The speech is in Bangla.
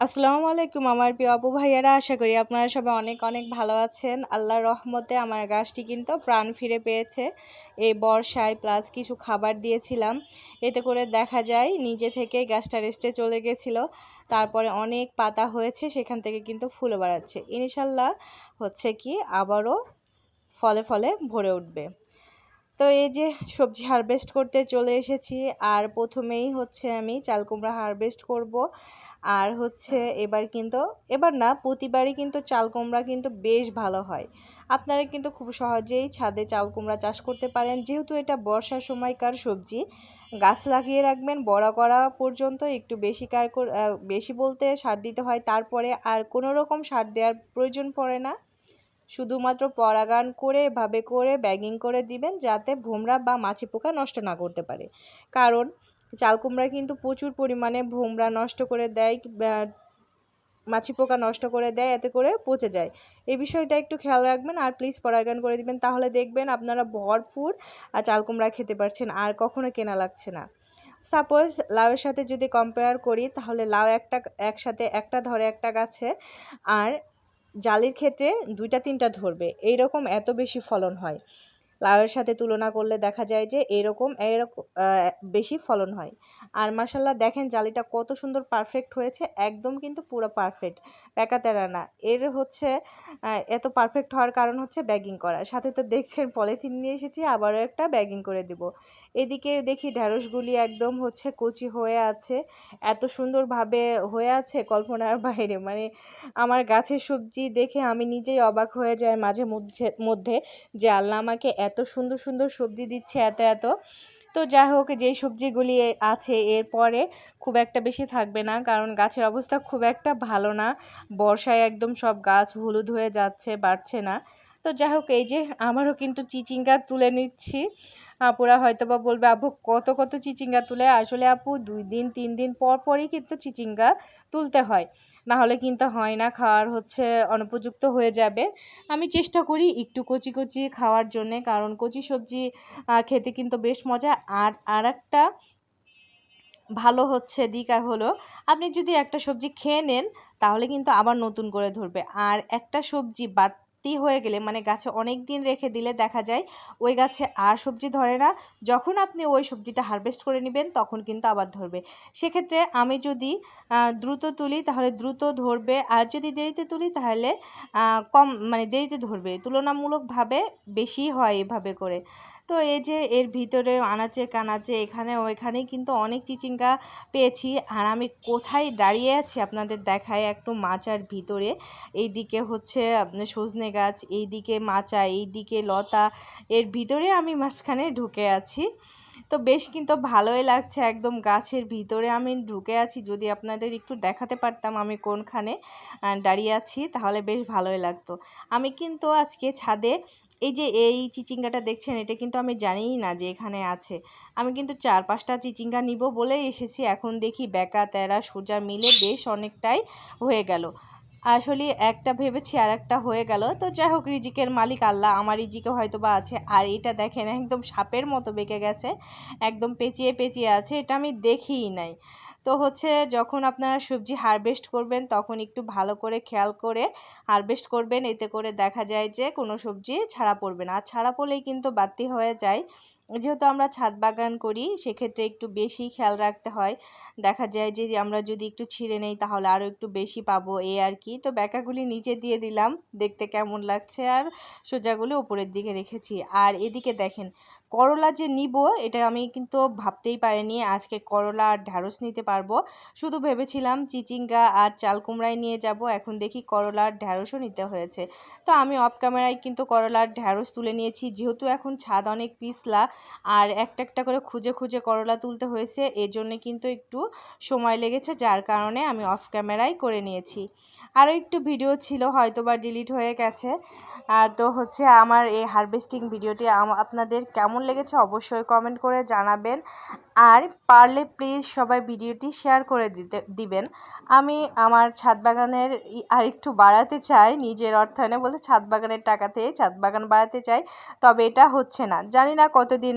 আসসালামু আলাইকুম আমার প্রিয় আপু ভাইয়ারা, আশা করি আপনারা সবাই অনেক অনেক ভালো আছেন। আল্লাহর রহমতে আমার গাছটি কিন্তু প্রাণ ফিরে পেয়েছে। এই বর্ষায় প্লাস কিছু খাবার দিয়েছিলাম। এতে করে দেখা যায় নিজে থেকে গাছটা রেস্টে চলে গেছিল। তারপরে অনেক পাতা হয়েছে, সেখান থেকে কিন্তু ফুলও বাড়াচ্ছে। ইনশাল্লাহ হচ্ছে কি আবারও ফলে ফলে ভরে উঠবে। তো এই যে সবজি হারভেস্ট করতে চলে এসেছি, আর প্রথমেই হচ্ছে আমি চাল কুমড়া হারভেস্ট করব। আর হচ্ছে এবার কিন্তু, এবার না, প্রতিবারই কিন্তু চাল কুমড়া কিন্তু বেশ ভালো হয়। আপনারা কিন্তু খুব সহজেই ছাদে চাল কুমড়া চাষ করতে পারেন। যেহেতু এটা বর্ষার সময়কার সবজি, গাছ লাগিয়ে রাখবেন, বড় করা পর্যন্ত একটু বেশি কার বেশি বলতে সার দিতে হয়। তারপরে আর কোনো রকম সার দেওয়ার প্রয়োজন পড়ে না। শুধুমাত্র পরাগান করে, এভাবে করে ব্যাগিং করে দিবেন যাতে ভোমরা বা মাছি পোকা নষ্ট না করতে পারে। কারণ চাল কুমড়া কিন্তু প্রচুর পরিমাণে ভোমরা নষ্ট করে দেয় মাছি পোকা নষ্ট করে দেয়, এতে করে পচে যায়। এই বিষয়টা একটু খেয়াল রাখবেন আর প্লিজ পরাগান করে দিবেন। তাহলে দেখবেন আপনারা ভরপুর চাল কুমড়া খেতে পারছেন আর কখনো কেনা লাগছে না। সাপোজ লাউয়ের সাথে যদি কম্পেয়ার করি, তাহলে লাউ একটা, একসাথে একটা ধরে একটা গাছে, আর জালির ক্ষেত্রে দুইটা তিনটা ধরবে। এইরকম এত বেশি ফলন হয়। লাউয়ের সাথে তুলনা করলে দেখা যায় যে এরকম এরকম বেশি ফলন হয়। আর মাসাল্লাহ দেখেন জালিটা কত সুন্দর পারফেক্ট হয়েছে, একদম কিন্তু পুরো পারফেক্ট প্যাকাতেরা না। এর হচ্ছে এত পারফেক্ট হওয়ার কারণ হচ্ছে ব্যাগিং করা। সাথে তো দেখছেন পলিথিন নিয়ে এসেছি, আবারও একটা ব্যাগিং করে দিব। এদিকে দেখি ঢ্যাঁড়সগুলি একদম হচ্ছে কচি হয়ে আছে, এত সুন্দরভাবে হয়ে আছে কল্পনার বাইরে। মানে আমার গাছের সবজি দেখে আমি নিজেই অবাক হয়ে যাই মাঝে মধ্যে মধ্যে যে আল্লাহ আমাকে এত সুন্দর সুন্দর সবজি দিচ্ছে এত এত। তো যাই হোক, যেই সবজিগুলি আছে এরপরে খুব একটা বেশি থাকবে না, কারণ গাছের অবস্থা খুব একটা ভালো না। বর্ষায় একদম সব গাছ হলুদ হয়ে যাচ্ছে, বাড়ছে না। তো যাই হোক, এই যে, আমারও কিন্তু চিচিঙ্গা তুলে নিচ্ছি। আপুরা হয়তো বা বলবে আপু কত কত চিচিঙ্গা তুলে? আসলে আপু, দুই দিন, তিন দিন পর পরই কিন্তু চিচিঙ্গা তুলতে হয়। না হলে কিন্তু হয় না, খাওয়ার হচ্ছে অনুপযুক্ত হয়ে যাবে। আমি চেষ্টা করি একটু কচি কচি খাওয়ার জন্যে, কারণ কচি সবজি খেতে কিন্তু বেশ মজা। আর আর একটা ভালো হচ্ছে দিক হলো আপনি যদি একটা সবজি খেয়ে নেন, তাহলে কিন্তু আবার নতুন করে ধরবে। আর একটা সবজি বাদ ভর্তি হয়ে গেলে মানে গাছে অনেক দিন রেখে দিলে দেখা যায় ওই গাছে আর সবজি ধরে না। যখন আপনি ওই সবজিটা হারভেস্ট করে নেবেন, তখন কিন্তু আবার ধরবে। সেক্ষেত্রে আমি যদি দ্রুত তুলি, তাহলে দ্রুত ধরবে। আর যদি দেরিতে তুলি, তাহলে কম মানে দেরিতে ধরবে। তুলনামূলকভাবে বেশি হয় এভাবে করে। তো এই যে এর ভিতরে আনাচে কানাচে এখানে ওইখানেই কিন্তু অনেক চিচিঙ্গা পেয়েছি। আর আমি কোথায় দাঁড়িয়ে আছি আপনাদের দেখায় একটু মাচার ভিতরে। এইদিকে হচ্ছে সজনে গাছ, এইদিকে মাচা, এইদিকে লতা, এর ভিতরে আমি মাঝখানে ঢুকে আছি। তো বেশ কিন্তু ভালোই লাগছে একদম গাছের ভিতরে আমি ঢুকে আছি। যদি আপনাদের একটু দেখাতে পারতাম আমি কোনখানে দাঁড়িয়ে আছি, তাহলে বেশ ভালোই লাগতো। আমি কিন্তু আজকে ছাদে, এই যে এই চিচিঙ্গাটা দেখছেন, এটা কিন্তু আমি জানিই না যে এখানে আছে। আমি কিন্তু চার পাঁচটা চিচিঙ্গা নিব বলেই এসেছি, এখন দেখি বেকা, তেরা, সোজা মিলে বেশ অনেকটাই হয়ে গেল। আসলে একটা ভেবেছি আর একটা হয়ে গেল। তো যাই হোক, রিজিকের মালিক আল্লাহ, আমার রিজিকে হয়তো বা আছে। আর এটা দেখেন, একদম সাপের মতো বেঁকে গেছে, একদম পেঁচিয়ে পেঁচিয়ে আছে, এটা আমি দেখিই নাই। তো হচ্ছে যখন আপনারা সবজি হারভেস্ট করবেন, তখন একটু ভালো করে খেয়াল করে হারভেস্ট করবেন। এতে করে দেখা যায় যে কোনো সবজি ছাড়া পড়বে না। আর ছাড়া পড়লেই কিন্তু বাড়তি হয়ে যায়। যেহেতু আমরা ছাদ বাগান করি, সেক্ষেত্রে একটু বেশি খেয়াল রাখতে হয়। দেখা যায় যে আমরা যদি একটু ছিঁড়ে নেই, তাহলে আরও একটু বেশি পাবো এই আর কি। তো ব্যাকাগুলি নিচে দিয়ে দিলাম। দেখতে কেমন লাগছে আর সোজাগুলি উপরের দিকে রেখেছি। আর এদিকে দেখেন করলা যে নিব, এটা আমি কিন্তু ভাবতেই পারিনি আজকে করলা আর ঢ্যাঁড়স নিতে পারব। শুধু ভেবেছিলাম চিচিঙ্গা আর চাল কুমড়াই নিয়ে যাব, এখন দেখি করলা আর ঢ্যাঁড়সও নিতে হয়েছে। তো আমি অফ ক্যামেরায় কিন্তু করলা আর ঢ্যাঁড়স তুলে নিয়েছি, যেহেতু এখন ছাদ অনেক পিছলা আর একটা একটা করে খুঁজে খুঁজে করলা তুলতে হয়েছে এর জন্যে কিন্তু একটু সময় লেগেছে, যার কারণে আমি অফ ক্যামেরায় করে নিয়েছি। আরও একটু ভিডিও ছিল হয়তো বা ডিলিট হয়ে গেছে। তো হচ্ছে আমার এই হারভেস্টিং ভিডিওটি আপনাদের কেমন লেগেছে অবশ্যই কমেন্ট করে জানাবেন। আর পারলে প্লিজ সবাই ভিডিওটি শেয়ার করে দিতে, দিবেন। আমি আমার ছাদ বাগানের আর একটু বাড়াতে চাই, নিজের অর্থায়নে বলতে ছাদ বাগানের টাকাতে ছাদ বাগান বাড়াতে চাই, তবে এটা হচ্ছে না। জানি না কতদিন